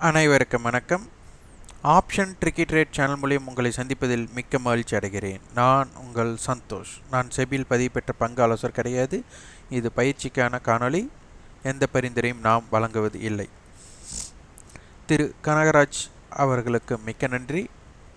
அனைவருக்கும் வணக்கம். Option tricky trade channel மூலியம் உங்களை சந்திப்பதில் மிக்க மகிழ்ச்சி அடைகிறேன். நான் உங்கள் சந்தோஷ். நான் செபியில் பதிவு பெற்ற பங்கு ஆலோசர் கிடையாது. இது பயிற்சிக்கான காணொளி. எந்த பரிந்துரையும் நாம் வழங்குவது இல்லை. திரு கனகராஜ் அவர்களுக்கு மிக்க நன்றி.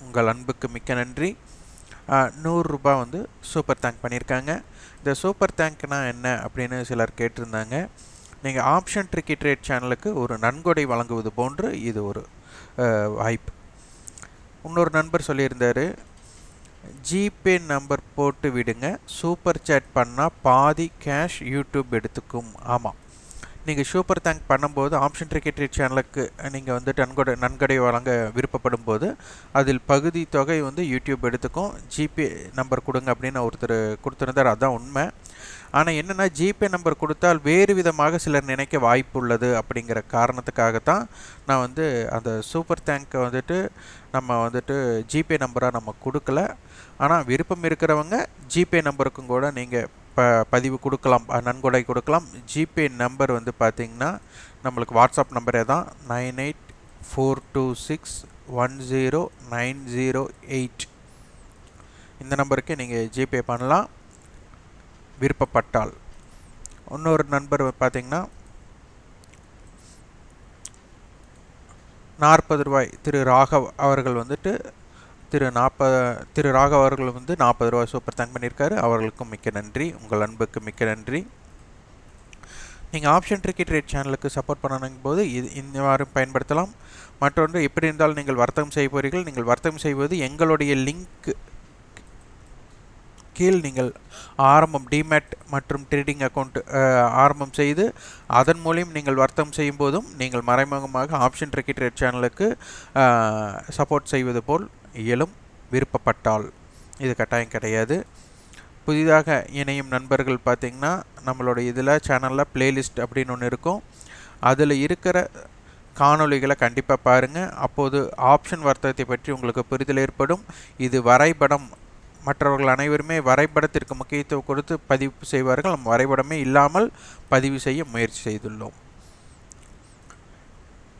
உங்கள் அன்புக்கு மிக்க நன்றி. நூறுரூபா வந்து சூப்பர் தேங்க் பண்ணியிருக்காங்க. இந்த சூப்பர் தேங்க்னா என்ன அப்படின்னு சிலர் கேட்டிருந்தாங்க. நீங்கள் ஆப்ஷன் ட்ரிக்கி ட்ரேட் சேனலுக்கு ஒரு நன்கொடை வழங்குவது போன்று இது ஒரு வாய்ப்பு. இன்னொரு நண்பர் சொல்லியிருந்தார் ஜிபே நம்பர் போட்டு விடுங்க சூப்பர் சேட் பண்ணால் பாதி கேஷ் யூடியூப் எடுத்துக்கும். ஆமாம் நீங்கள் சூப்பர் தேங்க் பண்ணும்போது ஆப்ஷன் ட்ரிக்கெட்ரி சேனலுக்கு நீங்கள் வந்து நன்கொடை நன்கொடை வழங்க விருப்பப்படும் போது அதில் பகுதி தொகை வந்து யூடியூப் எடுத்துக்கும். ஜிபே நம்பர் கொடுங்க அப்படின்னு ஒருத்தர் கொடுத்துருந்தார். அதுதான் உண்மை. ஆனால் என்னென்னா ஜிபே நம்பர் கொடுத்தால் வேறு விதமாக சிலர் நினைக்க வாய்ப்பு உள்ளது அப்படிங்கிற காரணத்துக்காகத்தான் நான் வந்து அந்த சூப்பர் தேங்க்கை வந்துட்டு நம்ம வந்துட்டு ஜிபே நம்பராக நம்ம கொடுக்கல. ஆனால் விருப்பம் இருக்கிறவங்க ஜிபே நம்பருக்கும் கூட நீங்கள் ப பதிவு கொடுக்கலாம் நன்கொடை கொடுக்கலாம். ஜிபே நம்பர் வந்து பார்த்திங்கன்னா நம்மளுக்கு வாட்ஸ்அப் நம்பரே தான். Nine eight four two six one zero nine zero eight. இந்த நம்பருக்கு நீங்கள் ஜிபே பண்ணலாம். விருப்பப்பட்டால். இன்னொரு நண்பர் பார்த்திங்கன்னா நாற்பது ரூபாய் திரு ராகவ் அவர்கள் வந்துட்டு திரு நாற்பது திரு ராகவ் அவர்கள் வந்து நாற்பது ரூபாய் சூப்பர் தேங்க் பண்ணியிருக்காரு. அவர்களுக்கும் மிக்க நன்றி. உங்கள் அன்புக்கு மிக்க நன்றி. நீங்கள் ஆப்ஷன் ட்ரிக்கெட் ரேட் சேனலுக்கு சப்போர்ட் பண்ணணும் போது இது இவ்வாறு பயன்படுத்தலாம். மற்றொன்று எப்படி இருந்தாலும் நீங்கள் வர்த்தகம் செய்ய போகிறீர்கள் நீங்கள் வர்த்தகம் செய்வது எங்களுடைய லிங்க் கீழ் நீங்கள் ஆரம்பம் டிமேட் மற்றும் ட்ரேடிங் அக்கௌண்ட் ஆரம்பம் செய்து அதன் மூலியம் நீங்கள் வர்த்தகம் செய்யும் போதும் நீங்கள் மறைமுகமாக ஆப்ஷன் ட்ரிக்கி ட்ரேட் சேனலுக்கு சப்போர்ட் செய்வது போல் இயலும். விருப்பப்பட்டால் இது கட்டாயம் கிடையாது. புதிதாக இணையும் நண்பர்கள் பார்த்திங்கன்னா நம்மளோட இதில் சேனலில் பிளேலிஸ்ட் அப்படின்னு ஒன்று இருக்கும். அதில் இருக்கிற காணொளிகளை கண்டிப்பாக பாருங்கள் அப்போது ஆப்ஷன் வர்த்தகத்தை பற்றி உங்களுக்கு புரிதல் ஏற்படும். இது வரைபடம் மற்றவர்கள் அனைவருமே வரைபடத்திற்கு முக்கியத்துவம் கொடுத்து பதிவு செய்வார்கள். நம் வரைபடமே இல்லாமல் பதிவு செய்ய முயற்சி செய்துள்ளோம்.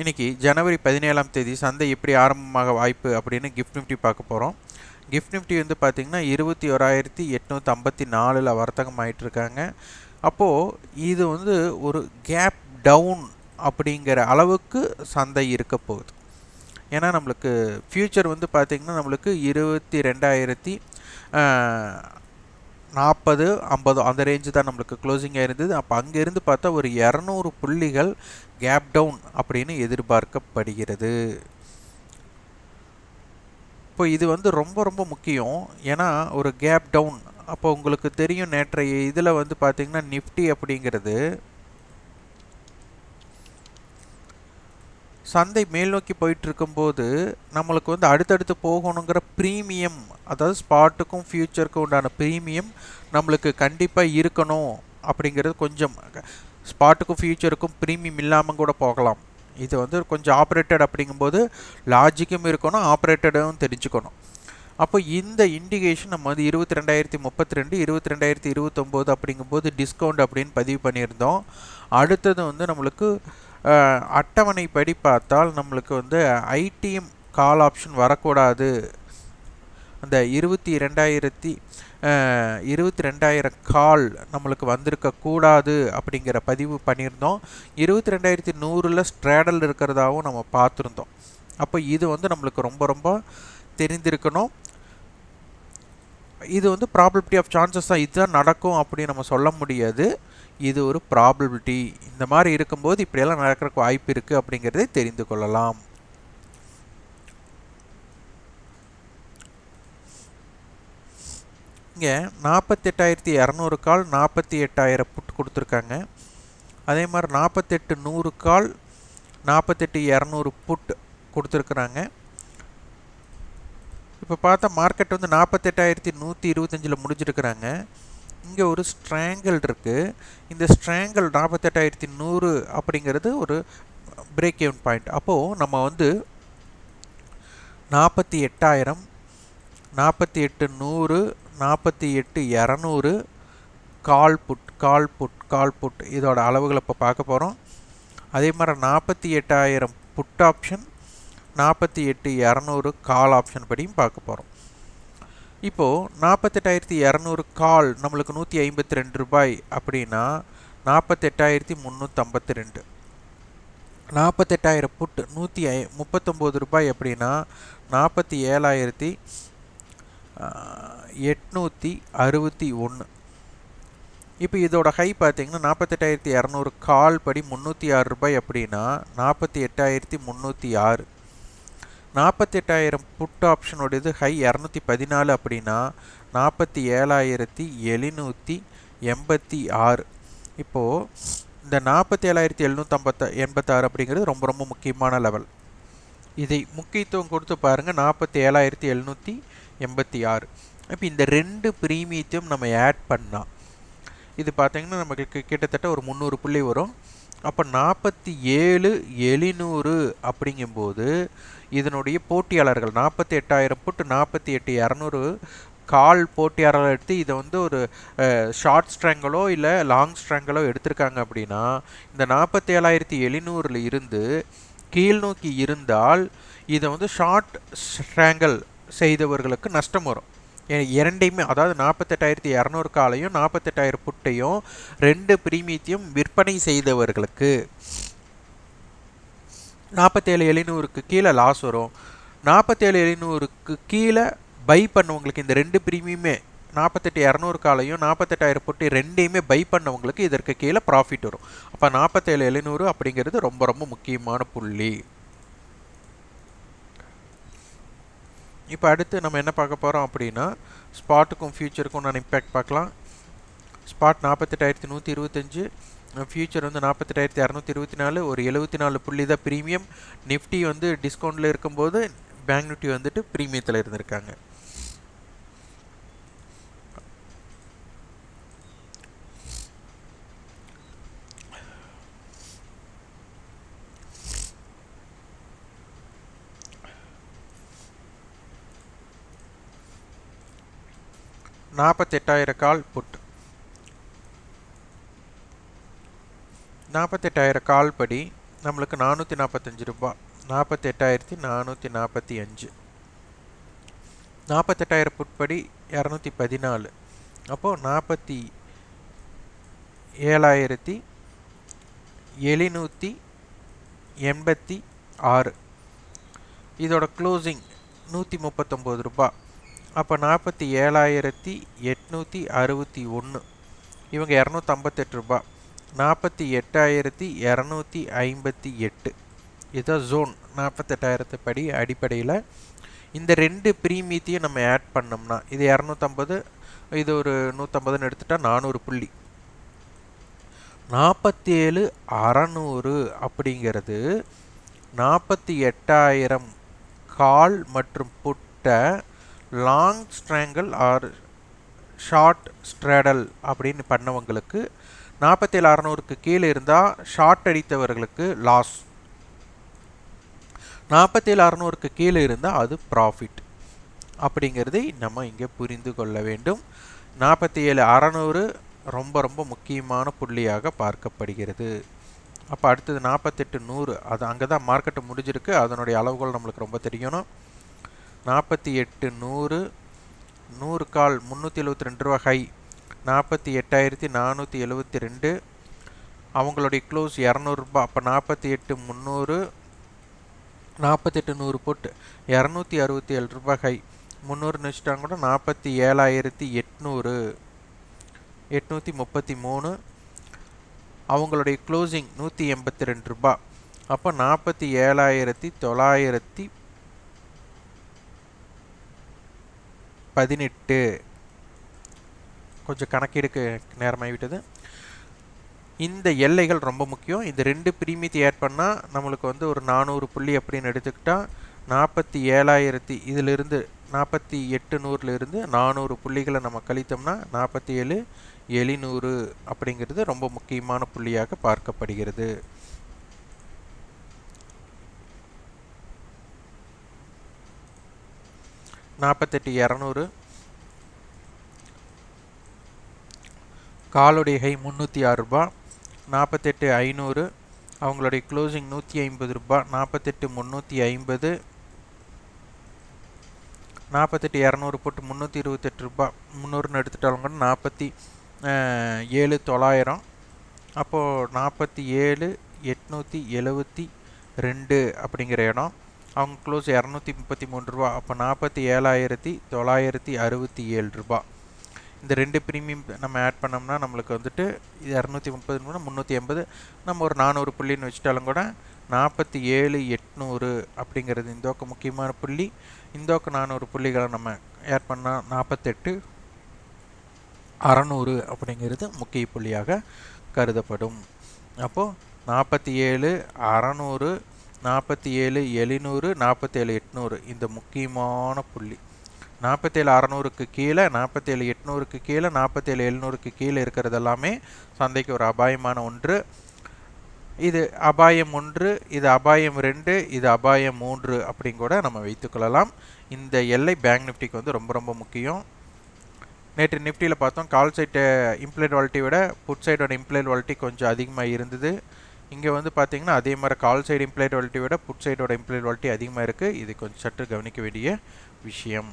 இன்றைக்கி ஜனவரி பதினேழாம் தேதி சந்தை எப்படி ஆரம்பமாக வாய்ப்பு அப்படின்னு கிஃப்ட் நிஃப்டி பார்க்க போகிறோம் கிஃப்ட் நிஃப்டி வந்து பார்த்திங்கன்னா இருபத்தி ஓராயிரத்தி எட்நூற்றி ஐம்பத்தி நாலில் வர்த்தகம் ஆகிட்டுருக்காங்க அப்போது இது வந்து ஒரு கேப் டவுன் அப்படிங்கிற அளவுக்கு சந்தை இருக்க போகுது. ஏன்னா நம்மளுக்கு ஃப்யூச்சர் வந்து பார்த்திங்கன்னா நம்மளுக்கு இருபத்தி ரெண்டாயிரத்தி நாற்பது ஐம்பது அந்த ரேஞ்சு தான் நம்மளுக்கு க்ளோசிங்காக இருந்தது. அப்போ அங்கேருந்து பார்த்தா ஒரு இரநூறு புள்ளிகள் கேப் டவுன் அப்படின்னு எதிர்பார்க்கப்படுகிறது. இப்போ இது வந்து ரொம்ப ரொம்ப முக்கியம். ஏன்னா ஒரு கேப் டவுன் அப்போ உங்களுக்கு தெரியும் நேற்றைய இதில் வந்து பார்த்திங்கன்னா நிஃப்டி அப்படிங்கிறது சந்தை மேல் நோக்கி போயிட்டு இருக்கும்போது நம்மளுக்கு வந்து அடுத்தடுத்து போகணுங்கிற ப்ரீமியம் அதாவது ஸ்பாட்டுக்கும் ஃப்யூச்சருக்கும் உண்டான ப்ரீமியம் நம்மளுக்கு கண்டிப்பாக இருக்கணும் அப்படிங்கிறது கொஞ்சம் ஸ்பாட்டுக்கும் ஃப்யூச்சருக்கும் ப்ரீமியம் இல்லாமல் கூட போகலாம். இது வந்து கொஞ்சம் ஆப்ரேட்டட் அப்படிங்கும்போது லாஜிக்கும் இருக்கணும் ஆப்ரேட்டடும் தெரிஞ்சுக்கணும். அப்போ இந்த இண்டிகேஷன் நம்ம வந்து இருபத்தி ரெண்டாயிரத்தி முப்பத்தி ரெண்டு இருபத்தி ரெண்டாயிரத்தி இருபத்தொம்போது அப்படிங்கும்போது டிஸ்கவுண்ட் அப்படின்னு பதிவு பண்ணியிருந்தோம். அடுத்தது வந்து நம்மளுக்கு அட்டவணைப்படி பார்த்தால் நம்மளுக்கு வந்து ஐடிஎம் கால் ஆப்ஷன் வரக்கூடாது. அந்த இருபத்தி ரெண்டாயிரத்தி இருபத்தி ரெண்டாயிரம் கால் நம்மளுக்கு வந்திருக்கக்கூடாது அப்படிங்கிற பதிவு பண்ணியிருந்தோம். இருபத்தி ரெண்டாயிரத்தி நூறில் ஸ்ட்ராடல் இருக்கிறதாகவும் நம்ம பார்த்துருந்தோம். அப்போ இது வந்து நம்மளுக்கு ரொம்ப ரொம்ப தெரிந்திருக்கணும். இது வந்து ப்ராபபிலிட்டி ஆஃப் சான்சஸ் தான் இதுதான் நடக்கும் அப்படின்னு நம்ம சொல்ல முடியாது. இது ஒரு ப்ராபபிலிட்டி இந்த மாதிரி இருக்கும்போது இப்படியெல்லாம் நடக்கிறக்கு வாய்ப்பு இருக்குது அப்படிங்கிறதை தெரிந்து கொள்ளலாம். இங்கே நாற்பத்தெட்டாயிரத்தி இரநூறு கால் நாற்பத்தி எட்டாயிரம் புட் கொடுத்துருக்காங்க. அதே மாதிரி நாற்பத்தெட்டு நூறு கால் நாற்பத்தெட்டு இரநூறு புட் கொடுத்துருக்குறாங்க. இப்போ பார்த்தா மார்க்கெட் வந்து நாற்பத்தெட்டாயிரத்தி நூற்றி இருபத்தஞ்சில் முடிஞ்சிருக்கிறாங்க. இங்கே ஒரு ஸ்ட்ராங்கிள் இருக்குது இந்த ஸ்ட்ராங்கிள் நாற்பத்தெட்டாயிரத்தி நூறு அப்படிங்கிறது ஒரு பிரேக் எவன் பாயிண்ட் அப்போது நம்ம வந்து நாற்பத்தி எட்டாயிரம் நாற்பத்தி எட்டு நூறு நாற்பத்தி எட்டு இரநூறு call put call put call put இதோட அளவுகளை இப்போ பார்க்க போகிறோம் அதே மாதிரி நாற்பத்தி எட்டாயிரம் புட் ஆப்ஷன் நாற்பத்தி எட்டு இரநூறு கால் ஆப்ஷன் படியும் பார்க்க போகிறோம் இப்போது நாற்பத்தெட்டாயிரத்தி இரநூறு கால் நம்மளுக்கு நூற்றி ஐம்பத்தி ரெண்டு ரூபாய் அப்படின்னா நாற்பத்தெட்டாயிரத்தி முந்நூற்றம்பத்தி ரெண்டு. நாற்பத்தெட்டாயிரம் புட்டு நூற்றி ஐ முப்பத்தொம்போது ரூபாய் அப்படின்னா நாற்பத்தி ஏழாயிரத்தி எட்நூற்றி அறுபத்தி ஒன்று. இப்போ இதோட ஹை பார்த்தீங்கன்னா நாற்பத்தெட்டாயிரத்தி இரநூறு கால் படி முந்நூற்றி ஆறு ரூபாய் அப்படின்னா நாற்பத்தி எட்டாயிரத்தி முந்நூற்றி ஆறு. நாற்பத்தெட்டாயிரம் புட் ஆப்ஷனுடையது ஹை இரநூத்தி பதினாலு அப்படின்னா நாற்பத்தி ஏழாயிரத்தி எழுநூற்றி எண்பத்தி ஆறு. இப்போது இந்த நாற்பத்தி ஏழாயிரத்தி எழுநூற்றம்பத்த எண்பத்தாறு அப்படிங்கிறது ரொம்ப ரொம்ப முக்கியமான லெவல் இதை முக்கியத்துவம் கொடுத்து பாருங்கள் நாற்பத்தி ஏழாயிரத்தி எழுநூற்றி எண்பத்தி ஆறு. இப்போ இந்த ரெண்டு ப்ரீமியத்தையும் நம்ம ஆட் பண்ணால் இது பார்த்திங்கன்னா நமக்கு கிட்டத்தட்ட ஒரு முந்நூறு புள்ளி வரும். அப்போ நாற்பத்தி ஏழு எழுநூறு அப்படிங்கும்போது இதனுடைய போட்டியாளர்கள் நாற்பத்தி எட்டாயிரம் புட்டு நாற்பத்தி எட்டு இரநூறு கால் போட்டியாளர்கள் எடுத்து இதை வந்து ஒரு ஷார்ட் ஸ்ட்ராங்கலோ இல்லை லாங் ஸ்ட்ராங்கலோ எடுத்திருக்காங்க அப்படின்னா இந்த நாற்பத்தி ஏழாயிரத்தி எழுநூறில் இருந்து கீழ் நோக்கி இருந்தால் இதை வந்து ஷார்ட் ஸ்ட்ராங்கல் செய்தவர்களுக்கு நஷ்டம் வரும். இரண்டையுமே அதாவது நாற்பத்தெட்டாயிரத்தி இரநூறு காலையும் நாற்பத்தெட்டாயிரம் புட்டையும் ரெண்டு பிரீமியத்தையும் விற்பனை செய்தவர்களுக்கு நாற்பத்தேழு எழுநூறுக்கு கீழே லாஸ் வரும். நாற்பத்தேழு எழுநூறுக்கு கீழே பை பண்ணவங்களுக்கு இந்த ரெண்டு ப்ரீமியமே நாற்பத்தெட்டு இரநூறு காலையும் நாற்பத்தெட்டாயிரம் புட்டு ரெண்டையுமே பை பண்ணவங்களுக்கு இதற்கு கீழே ப்ராஃபிட் வரும். அப்போ நாற்பத்தேழு எழுநூறு அப்படிங்கிறது ரொம்ப ரொம்ப முக்கியமான புள்ளி. இப்போ அடுத்து நம்ம என்ன பார்க்க போகிறோம் அப்படின்னா ஸ்பாட்டுக்கும் ஃபியூச்சருக்கும் நான் இம்பேக்ட் பார்க்கலாம். ஸ்பாட் நாற்பத்தெட்டாயிரத்தி நூற்றி இருபத்தஞ்சு ஃபியூச்சர் வந்து நாற்பத்தெட்டாயிரத்தி இரநூத்தி இருபத்தி நாலு ஒரு எழுபத்தி நாலு புள்ளி தான் ப்ரீமியம் நிஃப்டி வந்து டிஸ்கவுண்ட்டில் இருக்கும்போது பேங்க் நிஃப்டி வந்துட்டு ப்ரீமியத்தில் இருந்திருக்காங்க. நாற்பத்தெட்டாயிரம் கால் புட். நாற்பத்தெட்டாயிரம் கால் படி நம்மளுக்கு நானூற்றி நாற்பத்தஞ்சு ரூபா. நாற்பத்தெட்டாயிரத்தி நானூற்றி நாற்பத்தி அஞ்சு. நாற்பத்தெட்டாயிரம் புட்படி இரநூத்தி பதினாலு. அப்போது நாற்பத்தி ஏழாயிரத்தி எழுநூற்றி எண்பத்தி ஆறு. இதோட க்ளோசிங் நூற்றி முப்பத்தொம்போது ரூபா. அப்போ நாற்பத்தி ஏழாயிரத்தி எட்நூற்றி அறுபத்தி ஒன்று. இவங்க இரநூத்தம்பத்தெட்டு ரூபா. நாற்பத்தி எட்டாயிரத்தி இரநூத்தி ஐம்பத்தி எட்டு. இதுதான் ஜோன் நாற்பத்தெட்டாயிரத்து படி அடிப்படையில். இந்த ரெண்டு ப்ரீமியத்தையும் நம்ம ஆட் பண்ணோம்னா இது இரநூத்தம்பது இது ஒரு நூற்றம்பதுன்னு எடுத்துட்டால் நானூறு புள்ளி. நாற்பத்தி ஏழு அறநூறு அப்படிங்கிறது நாற்பத்தி எட்டாயிரம் கால் மற்றும் புட்டை long strangle or short straddle அப்படின்னு பண்ணவங்களுக்கு நாற்பத்தேழு அறநூறுக்கு கீழே இருந்தால் ஷார்ட் அடித்தவர்களுக்கு லாஸ் நாற்பத்தேழு அறநூறுக்கு கீழே இருந்தால் அது ப்ராஃபிட் அப்படிங்கிறதை நம்ம இங்கே புரிந்து கொள்ள வேண்டும். நாற்பத்தி ஏழு அறநூறு ரொம்ப ரொம்ப முக்கியமான புள்ளியாக பார்க்கப்படுகிறது. அப்போ அடுத்தது நாற்பத்தெட்டு நூறு அது அங்கே தான் மார்க்கெட்டு முடிஞ்சிருக்கு. அதனுடைய அளவுகள் நம்மளுக்கு ரொம்ப தெரியணும். நாற்பத்தி எட்டு நூறு நூறு கால் முந்நூற்றி எழுபத்தி ரெண்டு ரூபா ஹை நாற்பத்தி எட்டாயிரத்தி நானூற்றி எழுபத்தி ரெண்டு. அவங்களுடைய க்ளோஸ் இரநூறுபா அப்போ நாற்பத்தி எட்டு முந்நூறு நாற்பத்தெட்டு நூறு போட்டு இரநூத்தி அறுபத்தி ஏழு ரூபாய் ஹை முந்நூறுன்னு வச்சுட்டாங்க கூட நாற்பத்தி ஏழாயிரத்தி எட்நூறு எட்நூற்றி முப்பத்தி மூணு. அவங்களுடைய க்ளோசிங் நூற்றி எண்பத்தி ரெண்டு ரூபா அப்போ நாற்பத்தி ஏழாயிரத்தி தொள்ளாயிரத்தி பதினெட்டு. கொஞ்சம் கணக்கெடுக்க நேரமாகிவிட்டது இந்த எல்லைகள் ரொம்ப முக்கியம். இந்த ரெண்டு பிரிமியத்தை ஆட் பண்ணால் நம்மளுக்கு வந்து ஒரு நானூறு புள்ளி அப்படின்னு எடுத்துக்கிட்டால் நாற்பத்தி ஏழாயிரத்தி இதிலிருந்து நாற்பத்தி எட்டு நூறுலேருந்து நானூறு புள்ளிகளை நம்ம கழித்தோம்னா நாற்பத்தி ஏழு எழுநூறு அப்படிங்கிறது ரொம்ப முக்கியமான புள்ளியாக பார்க்கப்படுகிறது. நாற்பத்தெட்டு இரநூறு காலுடைய ஹை முந்நூற்றி ஆறு ரூபா நாற்பத்தெட்டு ஐநூறு அவங்களுடைய க்ளோசிங் நூற்றி ஐம்பது ரூபா நாற்பத்தெட்டு முந்நூற்றி ஐம்பது நாற்பத்தெட்டு இரநூறு போட்டு முந்நூற்றி இருபத்தெட்டு ரூபா முந்நூறுன்னு எடுத்துட்டாலும் கூட நாற்பத்தி ஏழு தொள்ளாயிரம். அப்போது நாற்பத்தி ஏழு எட்நூற்றி எழுபத்தி ரெண்டு அப்படிங்கிற இடம். அவங்க க்ளோஸ் இரநூத்தி முப்பத்தி மூணு ரூபா அப்போ நாற்பத்தி ஏழாயிரத்தி தொள்ளாயிரத்தி அறுபத்தி ஏழு ரூபா. இந்த ரெண்டு ப்ரீமியம் நம்ம ஆட் பண்ணோம்னா நம்மளுக்கு வந்துட்டு இரநூத்தி முப்பது முந்நூற்றி எண்பது நம்ம ஒரு நானூறு புள்ளின்னு வச்சுட்டாலும் கூட நாற்பத்தி ஏழு எட்நூறு அப்படிங்கிறது இந்தோக்க முக்கியமான புள்ளி. இந்தோக்க நானூறு புள்ளிகளை நம்ம ஆட் பண்ணால் நாற்பத்தெட்டு அறநூறு அப்படிங்கிறது முக்கிய புள்ளியாக கருதப்படும். அப்போது நாற்பத்தி ஏழு அறநூறு நாற்பத்தி ஏழு எழுநூறு நாற்பத்தி ஏழு எட்நூறு இந்த முக்கியமான புள்ளி. நாற்பத்தேழு அறநூறுக்கு கீழே நாற்பத்தேழு எட்நூறுக்கு கீழே நாற்பத்தேழு எழுநூறுக்கு கீழே இருக்கிறது எல்லாமே சந்தைக்கு ஒரு அபாயமான ஒன்று. இது அபாயம் ஒன்று இது அபாயம் ரெண்டு இது அபாயம் மூன்று அப்படின்னு கூட நம்ம வைத்துக்கொள்ளலாம் இந்த எல்லை பேங்க் நிஃப்டிக்கு வந்து ரொம்ப ரொம்ப முக்கியம். நேற்று நிஃப்டியில் பார்த்தோம் கால் சைட்டு இம்ப்ளைட் வாலிட்டி விட புட் சைடோட இம்ப்ளைட் வாலிட்டி கொஞ்சம் அதிகமாக இருந்தது. இங்கே வந்து பார்த்தீங்கன்னா அதே மாதிரி கால் சைடு இம்ப்ளைட் வாலிட்டி விட புட் சைடோட இம்ப்ளைட் வாலிட்டி அதிகமாக இருக்குது இது கொஞ்சம் சற்று கவனிக்க வேண்டிய விஷயம்.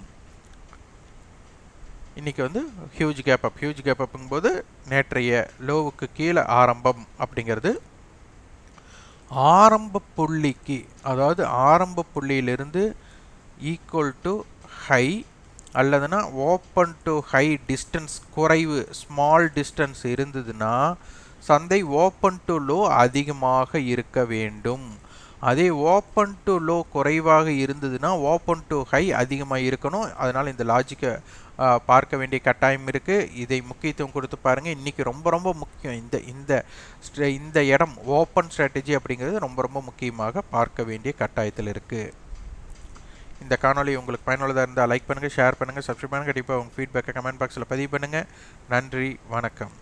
இன்றைக்கி வந்து huge gap up huge gap அப்புங்கும்போது நேற்றைய லோவுக்கு கீழே ஆரம்பம் அப்படிங்கிறது ஆரம்ப புள்ளிக்கு அதாவது ஆரம்ப புள்ளியிலிருந்து ஈக்குவல் டு ஹை அல்லதுனா ஓப்பன் டு ஹை டிஸ்டன்ஸ் குறைவு ஸ்மால் டிஸ்டன்ஸ் இருந்ததுன்னா சந்தை ஓப்பன் டு லோ அதிகமாக இருக்க வேண்டும். அதே ஓப்பன் டு லோ குறைவாக இருந்ததுன்னா ஓப்பன் டு ஹை அதிகமாக இருக்கணும். அதனால் இந்த லாஜிக்கை பார்க்க வேண்டிய கட்டாயம் இருக்குது இதை முக்கியத்துவம் கொடுத்து பாருங்கள் இன்றைக்கி ரொம்ப ரொம்ப முக்கியம். இந்த இந்த இந்த இடம் ஓப்பன் ஸ்ட்ராட்டஜி அப்படிங்கிறது ரொம்ப ரொம்ப முக்கியமாக பார்க்க வேண்டிய கட்டாயத்தில் இருக்குது இந்த காணொலி உங்களுக்கு பயனுள்ளதாக இருந்தால் லைக் பண்ணுங்கள் ஷேர் பண்ணுங்கள் சப்ஸ்கிரைப் பண்ணுங்கள் கண்டிப்பாக உங்கள் ஃபீட்பேக்கை கமெண்ட் பாக்ஸில் பதிவு பண்ணுங்கள் நன்றி வணக்கம்.